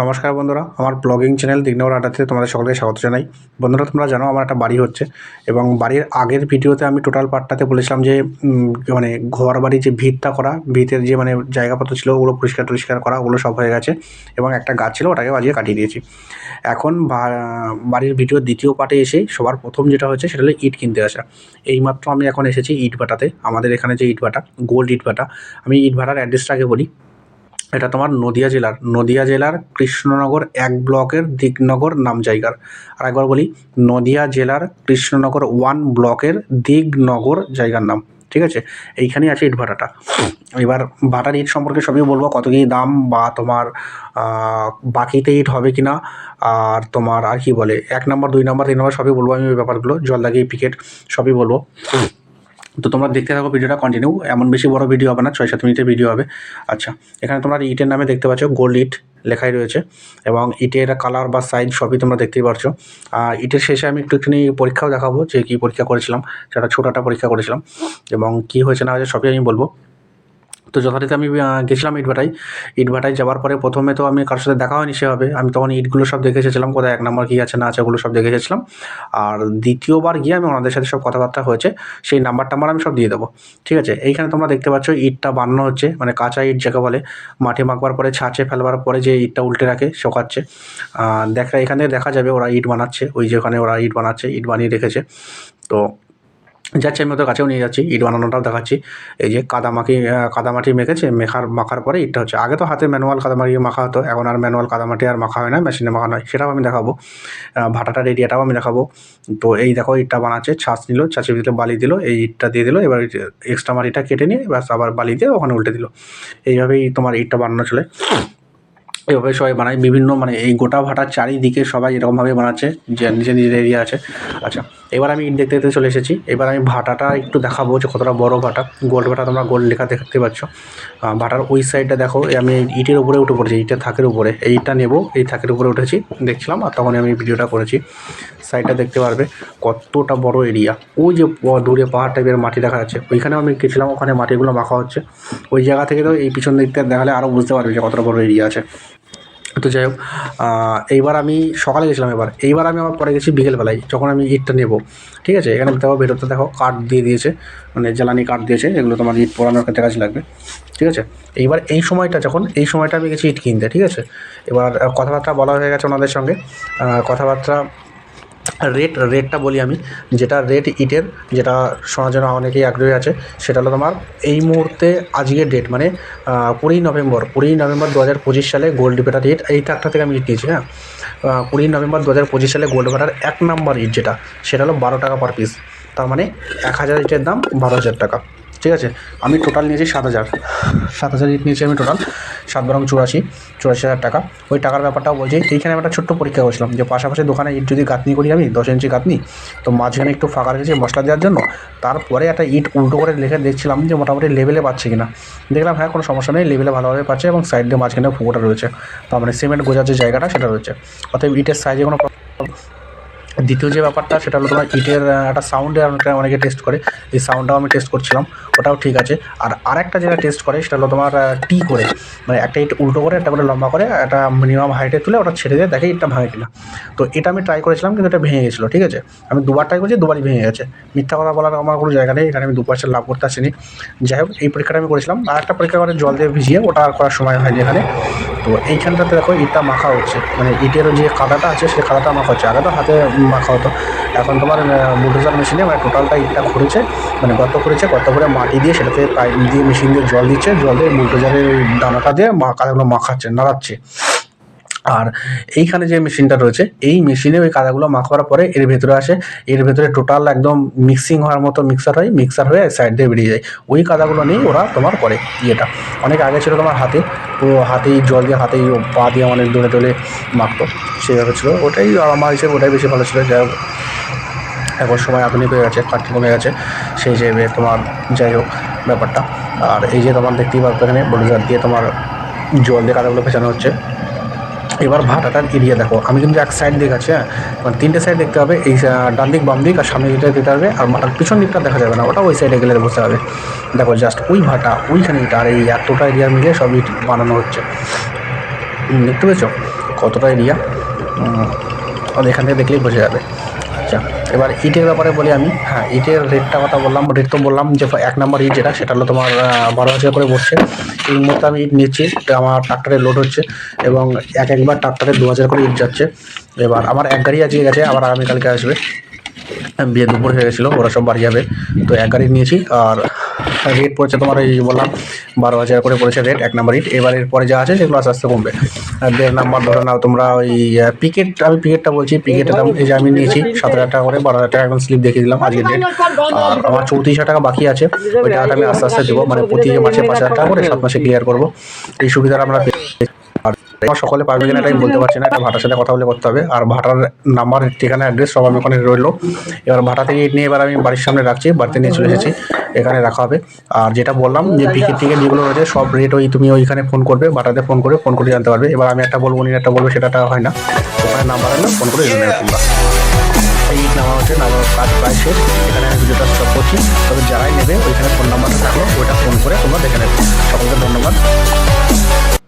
নমস্কার বন্ধুরা, আমার ব্লগিং চ্যানেল দিগনগর আড্ডাতে তোমাদের সকলকে স্বাগত জানাই। বন্ধুরা, তোমরা জানো আমার একটা বাড়ি হচ্ছে এবং বাড়ির আগের ভিডিওতে আমি টোটাল পার্টটাতে বলেছিলাম যে মানে ঘর বাড়ি যে ভিতটা করা, ভিতের যে মানে জায়গাপত্র ছিল, ওগুলো পরিষ্কার টরিষ্কার করা, ওগুলো সব হয়ে গেছে এবং একটা গাছ ছিল, ওটাকে বাজিয়ে কাটিয়ে দিয়েছি। এখন বাড়ির ভিডিওর দ্বিতীয় পার্টে এসে সবার প্রথম যেটা হচ্ছে সেটা হলো ইট কিনতে আসা। এইমাত্র আমি এখন এসেছি ইট ভাটাতে। আমাদের এখানে যে ইট ভাটা, গোল্ড ইট ভাটা, আমি ইট ভাটার অ্যাড্রেসটা আগে বলি। এটা তোমার নদিয়া জেলার নদিয়া জেলার কৃষ্ণনগর এক ব্লকের দিগনগর নাম জায়গার। আর একবার বলি, নদিয়া জেলার কৃষ্ণনগর ওয়ান ব্লকের দিগনগর জায়গার নাম, ঠিক আছে? এইখানেই আছে ইট ভাটাটা এবার ভাটার ইট সম্পর্কে সবই বলব, কত কী দাম বা তোমার বাকিতে ইট হবে কি না আর তোমার আর কি বলে, এক নম্বর, দুই নম্বর, তিন নম্বর সবই বলব আমি ওই ব্যাপারগুলো জলদাগি পিকেট সবই বলব। তো তোমরা দেখতে থাকো ভিডিওটা কন্টিনিউ এমন বেশি বড় ভিডিও হবে না ছয় সাত মিনিটের ভিডিও হবে। আচ্ছা এখানে তোমরা ইটের নামে দেখতে পাচ্ছ গোল্ড ইট লেখাই রয়েছে এবং ইটের কালার বা সাইজ সবই তোমরা দেখতেই পারছ। আর ইটের শেষে আমি একটু একটুখানি পরীক্ষাও দেখাবো যে কী পরীক্ষা করেছিলাম, সেটা ছোটাটা পরীক্ষা করেছিলাম এবং কী হয়েছে না হয়েছে সবই আমি বলব। তো যথারীতি আমি গেছিলাম ইটভাটায়। ইটভাটায় যাওয়ার পরে প্রথমে তো আমি কারোর সাথে দেখা হয়নি সেভাবে। আমি তখন ইটগুলো সব দেখে এসেছিলাম, কোথায় এক নম্বর কী আছে না আছে ওগুলো সব দেখে এসেছিলাম। আর দ্বিতীয়বার গিয়ে আমি ওনাদের সাথে সব কথাবার্তা হয়েছে, সেই নাম্বার টাম্বার আমি সব দিয়ে দেবো। ঠিক আছে? এইখানে তোমরা দেখতে পাচ্ছ ইটটা বানানো হচ্ছে মানে কাঁচা ইট যাকে বলে। মাটি মাখবার পরে, ছাঁচে ফেলবার পরে যে ইটটা উল্টে রাখে, শোকাচ্ছে। দেখা, এখানে দেখা যাবে ওরা ইট বানাচ্ছে। ওই যে ওখানে ওরা ইট বানাচ্ছে, ইট বানিয়ে রেখেছে। তো যাচ্ছি, আমি ওদের কাছেও নিয়ে যাচ্ছি, ইট বানানোটাও দেখাচ্ছি। এই যে কাদামাটি কাদামাটি মেখেছে, মেখার, মাখার পরে ইটটা হচ্ছে। আগে তো হাতে ম্যানুয়াল কাদামাটি মাখা হতো, এখন আর ম্যানুয়াল কাদামাটি আর মাখা হয় না, মেশিনে মাখানো হয় সেটাও আমি দেখাবো। ভাটাটার এরিয়াটাও আমি দেখাবো। তো এই দেখো, ইটটা বানাচ্ছে, ছাঁচ নিল, ছাঁচের ভিতরে বালি দিল, এই ইটটা দিয়ে দিল, এবার এক্সট্রা মাটিটা কেটে নিয়ে এবার আবার বালি দিয়ে ওখানে উল্টে দিল। এইভাবেই তোমার ইটটা বানানো চলে। এভাবে সবাই বানায়। বিভিন্ন মানে এই গোটা ভাটার চারিদিকে সবাই এরকমভাবে বানাচ্ছে, যে নিজের নিজের এরিয়া আছে। আচ্ছা এবার আমি ইট দেখতে দেখতে চলে এসেছি। এবার আমি ভাটাটা একটু দেখাবো যে কতটা বড় ভাটা। গোল্ড ভাটা তোমরা গোল্ড লেখা দেখতে পাচ্ছ। ভাটার ওই সাইডটা দেখো আমি ইটের উপরে উঠে পড়েছি, ইটের থাকের উপরে। এই ইটটা নেব, এই থাকের উপরে উঠেছি, দেখছিলাম, আর তখনই আমি ভিডিওটা করেছি। সাইডটা দেখতে পারবে, কতটা বড় এরিয়া ওই যে দূরে পাহাড় টাইপের মাটি দেখা যাচ্ছে। ওইখানেও আমি গেছিলাম, ওখানে মাটিগুলো মাখা হচ্ছে। ওই জায়গা থেকে তো এই পিছন দিকটা দেখালে আরও বুঝতে পারবে যে কতটা বড় এরিয়া আছে। তো যাই হোক এইবার আমি সকালে গেছিলাম এবার। এইবার আমি আমার পরে গেছি বিকেলবেলায়, যখন আমি ইটটা নেব। ঠিক আছে? এখানে দেখো ভেতরটা দেখো কাঠ দিয়ে দিয়েছে। মানে জ্বালানি কাঠ দিয়েছে এগুলো তোমার ইট পোড়ানোর ক্ষেত্রে কাজে লাগবে। ঠিক আছে? এইবার এই সময়টা যখন, এই সময়টা আমি গেছি ইট কিনতে। ঠিক আছে? এবার কথাবার্তা বলা হয়ে গেছে ওনাদের সঙ্গে। কথাবার্তা রেট রেটটা বলি আমি। যেটা রেট ইটের যেটা শোনার জন্য অনেকেই আগ্রহী আছে, সেটা হলো তোমার এই মুহূর্তে আজকের ডেট মানে কুড়ি নভেম্বর কুড়ি নভেম্বর দু হাজার পঁচিশ সালে গোল্ড ডিপেটার রেট এই তাকটা থেকে আমি ইট নিয়েছি হ্যাঁ? কুড়ি নভেম্বর দু হাজার পঁচিশ সালে গোল্ড ডিপেটার এক নাম্বার ইট যেটা, সেটা হলো বারো টাকা পার পিস তার মানে এক হাজার ইটের দাম বারো হাজার টাকা। ঠিক আছে? আমি টোটাল নিয়েছি সাত হাজার। সাত হাজার ইট নিয়েছি আমি টোটাল সাত বরং চুরাশি চুরাশি হাজার টাকা। ওই টাকার ব্যাপারটাও বলছি, এইখানে আমি একটা ছোট্ট পরীক্ষা করছিলাম যে পাশাপাশি দোকানে ইট যদি গাঁথনি করি আমি, দশ ইঞ্চি গাঁথনি, তো মাঝখানে একটু ফাঁকা রেখেছি মশলা দেওয়ার জন্য। তারপরে একটা ইট উল্টো করে লেখে দেখছিলাম যে মোটামুটি লেভেলে পাচ্ছে কিনা। দেখলাম হ্যাঁ কোনো সমস্যা নেই লেভেলে ভালোভাবে পাচ্ছে এবং সাইড দিয়ে মাঝখানে ফুকোটা রয়েছে। তার মানে সিমেন্ট গোজার যে জায়গাটা, সেটা রয়েছে। অতএব ইটের সাইজে কোনো দ্বিতীয় যে ব্যাপারটা, সেটা হলো তোমার ইটের একটা সাউন্ডে অনেকে টেস্ট করে। এই সাউন্ডটাও আমি টেস্ট করছিলাম। ওটাও ঠিক আছে। আর আরেকটা যেটা টেস্ট করে, সেটা হলো তোমার টি করে। মানে একটা ইট উল্টো করে, একটা করে লম্বা করে, একটা মিনিমাম হাইটে তুলে ওটা ছেড়ে দিয়ে দেখে ইটটা ভাঙে কিনা। তো এটা আমি ট্রাই করেছিলাম, কিন্তু এটা ভেঙে গেছিল, ঠিক আছে? আমি দুবার ট্রাই করেছি, দুবারই ভেঙে গেছে। মিথ্যা কথা বলার আমার কোনো জায়গা নেই, এখানে আমি দু পয়সা লাভ করতে আসিনি। যাই হোক, এই পরীক্ষাটা আমি করেছিলাম। আর একটা পরীক্ষা করে জল দিয়ে ভিজিয়ে, ওটা করার সময় হয়নি এখানে। তো এইখানটাতে দেখো, ইটটা মাখা হচ্ছে। মানে ইটের যে কাদাটা আছে, সেই কাদাটা মাখা হচ্ছে। আগে তো হাতে মাখা হতো। এখন তোমার বুলডোজার মেশিনে মানে টোটালটা ইটটা ঘুরেছে। মানে গর্ত করেছে, গর্ত করে মাটি দিয়ে সেটাতে পাইপ দিয়ে মেশিন দিয়ে জল দিচ্ছে, জল দিয়ে বুলডোজারের দানাটা দিয়ে মা কাদাগুলো মাখাচ্ছে, নাড়াচ্ছে। আর এইখানে যে মেশিনটা রয়েছে, এই মেশিনে ওই কাদাগুলো মাখাবার পরে এর ভেতরে আসে, এর ভেতরে টোটাল একদম মিক্সিং হওয়ার মতো মিক্সার হয় মিক্সার হয়ে সাইড দিয়ে বেরিয়ে যায়। ওই কাদাগুলো নিয়ে ওরা তোমার করে ইয়েটা। অনেক আগে ছিল তোমার হাতে পুরো হাতেই জল দিয়ে হাতেই পা দিয়ে অনেক দূরে দোলে মাখতো, সেইভাবে ছিল। ওটাই আমার হিসেবে ওটাই বেশি ভালো ছিল। যাই হোক এখন সময় আধুনিক হয়ে গেছে, কাঠি কমে গেছে, সেই যে তোমার যাই হোক ব্যাপারটা। আর এই যে তোমার দেখতেই পারবে এখানে বলিজার দিয়ে তোমার জল দিয়ে কাদাগুলো পেছানো হচ্ছে। এবার ভাটাটার এরিয়া দেখো, আমি কিন্তু এক সাইড দেখাচ্ছি হ্যাঁ? মানে তিনটে সাইড দেখতে হবে, এই ডান দিক, বাম দিক, আর সামনে দিকটা দিতে হবে, আর মা- আর পিছন দিকটা দেখা যাবে না, ওটা ওই সাইডে গেলে বুঝতে হবে। দেখো জাস্ট ওই ভাটা, ওইখানে এটা, আর এই এতটা এরিয়া মিলে সবই বানানো হচ্ছে। দেখতে পেয়েছ? কতটা এরিয়া এখান থেকে দেখলেই বোঝা যাবে। আচ্ছা এবার ইটের ব্যাপারে বলি আমি। হ্যাঁ ইটের রেটটা কথা বললাম, রেট তো বললাম যে এক নম্বর ইট যেটা, সেটা হলো তোমার বারো হাজার করে বসছে। এই মুহূর্তে আমি ইট নিচ্ছি আমার ট্রাক্টরে লোড হচ্ছে এবং এক একবার ট্রাক্টরে দু হাজার করে ইট যাচ্ছে। এবার আমার এক গাড়ি আজকে গেছে, আবার আগামীকালকে আসবে। বিয়ে দুপুর হয়ে গেছিল, ওরা সব বাড়ি যাবে। তো এক গাড়ি নিয়েছি, আর রেট পড়েছে তোমার এই বললাম, বারো হাজার করে পড়েছে রেট এক নাম্বার ইট এবার এরপরে যা আছে সেগুলো আস্তে আস্তে কমবে। আর দেড় নাম্বার ধরে নাও তোমরা ওই পিকেট আমি পিকেটটা বলছি পিকেটের দাম, এই যে আমি নিয়েছি সাত হাজার টাকা করে, বারো হাজার টাকা একদম স্লিপ দেখিয়ে দিলাম আজকের ডেট আর আমার চৌত্রিশ হাজার টাকা বাকি আছে, ওই টাকাটা আমি আস্তে আস্তে দেবো মানে প্রতি মাসে পাঁচ হাজার টাকা করে সাত মাসে ক্লিয়ার করব। এই সুবিধাটা আমার সকলে পারবে কিনা আমি বলতে পারছি না এটা ভাটার সাথে কথা বলে করতে হবে। আর ভাটার নাম্বার ঠিকানা অ্যাড্রেস সব আমি ওখানে রইল। এবার ভাটা থেকে ইট নিয়ে এবার আমি বাড়ির সামনে রাখছি বাড়িতে নিয়ে চলে এসেছি। এখানে রাখা হবে। আর যেটা বললাম যে টিকেট যেগুলো রয়েছে সব রেট ওই তুমি ওইখানে ফোন করবে ভাটাতে ফোন করে ফোন করে জানতে পারবে। এবার আমি একটা বলব উনি একটা বলব সেটা হয় না। ওখানে নাম্বার হলে ফোন করে জেনে তোমরা। এই ইট নামা হচ্ছে কাজ প্রায় শেষ। এখানে আমি ভিডিওটা স্টপ করছি। তবে যারাই নেবে ওইখানে ফোন নাম্বারটা থাকল ওইটা ফোন করে তোমরা দেখে নেবে। সকলকে ধন্যবাদ।